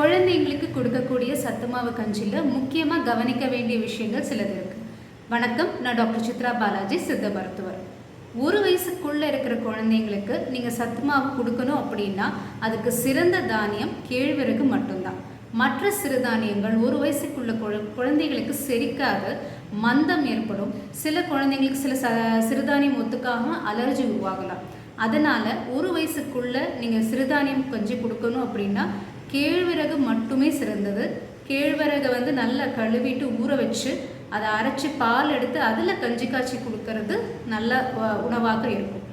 குழந்தைங்களுக்கு கொடுக்கக்கூடிய சத்துமாவு கஞ்சியில் முக்கியமாக கவனிக்க வேண்டிய விஷயங்கள் சிலது இருக்கு. வணக்கம் நான் டாக்டர் சித்ரா பாலாஜி சித்த மருத்துவர். ஒரு வயசுக்குள்ளே இருக்கிற குழந்தைங்களுக்கு நீங்கள் சத்துமாவு கொடுக்கணும் அப்படின்னா அதுக்கு சிறந்த தானியம் கேழ்வரகு மட்டும்தான். மற்ற சிறுதானியங்கள் ஒரு வயசுக்குள்ள குழ- குழந்தைகளுக்கு செரிக்காத மந்தம் ஏற்படும். சில குழந்தைங்களுக்கு சில ச சிறுதானியம் ஒத்துக்காமல் அலர்ஜி உருவாகலாம். அதனால் ஒரு வயசுக்குள்ளே நீங்கள் சிறுதானியம் கஞ்சி கொடுக்கணும் அப்படின்னா கேழ்வரகு மட்டுமே சிறந்தது. கேழ்வரகை வந்து நல்லா கழுவிட்டு ஊற வச்சு அதை அரைச்சி பால் எடுத்து அதில் கஞ்சி காய்ச்சி கொடுக்கறது நல்ல உணவாக இருக்கும்.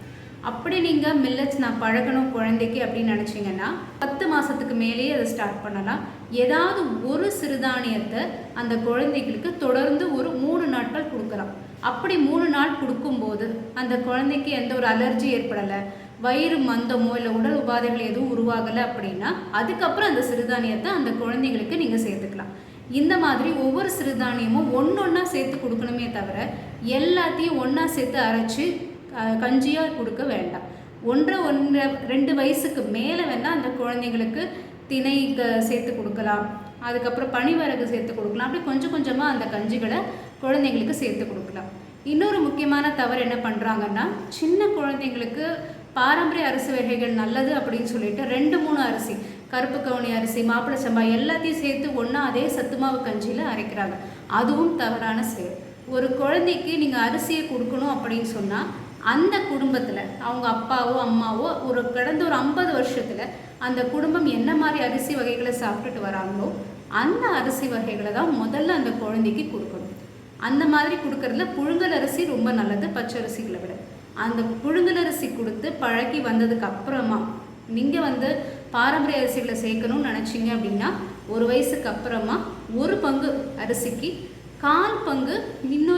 அப்படி நீங்கள் மில்லட்ஸ் நான் பழகணும் குழந்தைக்கு அப்படின்னு நினச்சிங்கன்னா பத்து மாதத்துக்கு மேலேயே அதை ஸ்டார்ட் பண்ணலாம். ஏதாவது ஒரு சிறுதானியத்தை அந்த குழந்தைகளுக்கு தொடர்ந்து ஒரு மூணு நாட்கள் கொடுக்கலாம். அப்படி மூணு நாள் கொடுக்கும்போது அந்த குழந்தைக்கு எந்த ஒரு அலர்ஜி ஏற்படலை வயிறு மந்தமோ இல்லை உடல் உபாதைகள் எதுவும் உருவாகலை அப்படின்னா அதுக்கப்புறம் அந்த சிறுதானியத்தை அந்த குழந்தைங்களுக்கு நீங்கள் சேர்த்துக்கலாம். இந்த மாதிரி ஒவ்வொரு சிறுதானியமும் ஒன்று ஒன்றா சேர்த்து கொடுக்கணுமே தவிர எல்லாத்தையும் ஒன்றா சேர்த்து அரைச்சி கஞ்சியாக கொடுக்க வேண்டாம். ஒன்றரை ஒன்றரை ரெண்டு வயசுக்கு மேலே வேணால் அந்த குழந்தைங்களுக்கு திணை சேர்த்து கொடுக்கலாம். அதுக்கப்புறம் பனிவரகு சேர்த்து கொடுக்கலாம். அப்படி கொஞ்சம் கொஞ்சமாக அந்த கஞ்சிகளை குழந்தைங்களுக்கு சேர்த்து கொடுக்கலாம். இன்னொரு முக்கியமான தவறு என்ன பண்ணுறாங்கன்னா சின்ன குழந்தைங்களுக்கு பாரம்பரிய அரிசி வகைகள் நல்லது அப்படின்னு சொல்லிட்டு ரெண்டு மூணு அரிசி கருப்பு கவுனி அரிசி மாப்பிளை சம்பா எல்லாத்தையும் சேர்த்து ஒன்றா அதே சத்துமாவு கஞ்சியில் அரைக்கிறாங்க. அதுவும் தவறான செயல். ஒரு குழந்தைக்கு நீங்கள் அரிசியை கொடுக்கணும் அப்படின்னு சொன்னால் அந்த குடும்பத்தில் அவங்க அப்பாவோ அம்மாவோ ஒரு கடந்த ஒரு ஐம்பது வருஷத்தில் அந்த குடும்பம் என்ன மாதிரி அரிசி வகைகளை சாப்பிட்டுட்டு வராங்களோ அந்த அரிசி வகைகளை தான் முதல்ல அந்த குழந்தைக்கு கொடுக்கணும். அந்த மாதிரி கொடுக்கறதுல புழுங்கல் அரிசி ரொம்ப நல்லது பச்சரிசிகளை விட. அந்த புழுங்கல் அரிசி கொடுத்து பழகி வந்ததுக்கு அப்புறமா நீங்கள் வந்து பாரம்பரிய அரிசிகளை சேர்க்கணும்னு நினச்சிங்க அப்படின்னா ஒரு வயசுக்கு அப்புறமா ஒரு பங்கு அரிசிக்கு கால் பங்கு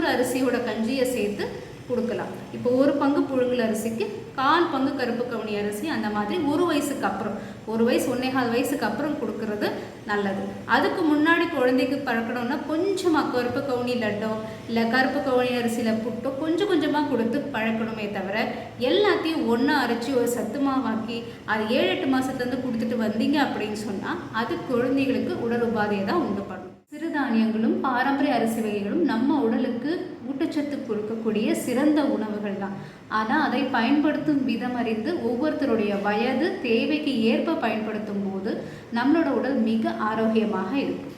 இன்னொரு அரிசியோட கஞ்சியை சேர்த்து கொடுக்கலாம். இப்போ ஒரு பங்கு புழுங்கல் அரிசிக்கு கால் பங்கு கருப்பு கவுனி அரிசி அந்த மாதிரி ஒரு வயசுக்கு அப்புறம் ஒரு வயசு ஒன்னேகால் வயசுக்கு அப்புறம் கொடுக்கறது நல்லது. அதுக்கு முன்னாடி குழந்தைக்கு பழக்கணும்னா கொஞ்சமாக கருப்பு கவுனி லட்டோ இல்லை கருப்பு கவுனி அரிசியில் புட்டோ கொஞ்சம் கொஞ்சமாக கொடுத்து பழக்கணுமே தவிர எல்லாத்தையும் ஒன்றா அரைச்சி ஒரு சத்து மாவாக்கி அது ஏழு எட்டு மாதத்துலேருந்து கொடுத்துட்டு வந்தீங்க அப்படின்னு சொன்னால் அது குழந்தைகளுக்கு உடல் உபாதையை தான் உண்டு பண்ணும். சிறுதானியங்களும் பாரம்பரிய அரிசி வகைகளும் நம்ம உடலுக்கு ஊட்டச்சத்து கொடுக்கக்கூடிய சிறந்த உணவுகள் தான். ஆனால் அதை பயன்படுத்தும் விதம் அறிந்து ஒவ்வொருத்தருடைய வயது தேவைக்கு ஏற்ப பயன்படுத்தும் போது நம்மளோட உடல் மிக ஆரோக்கியமாக இருக்கும்.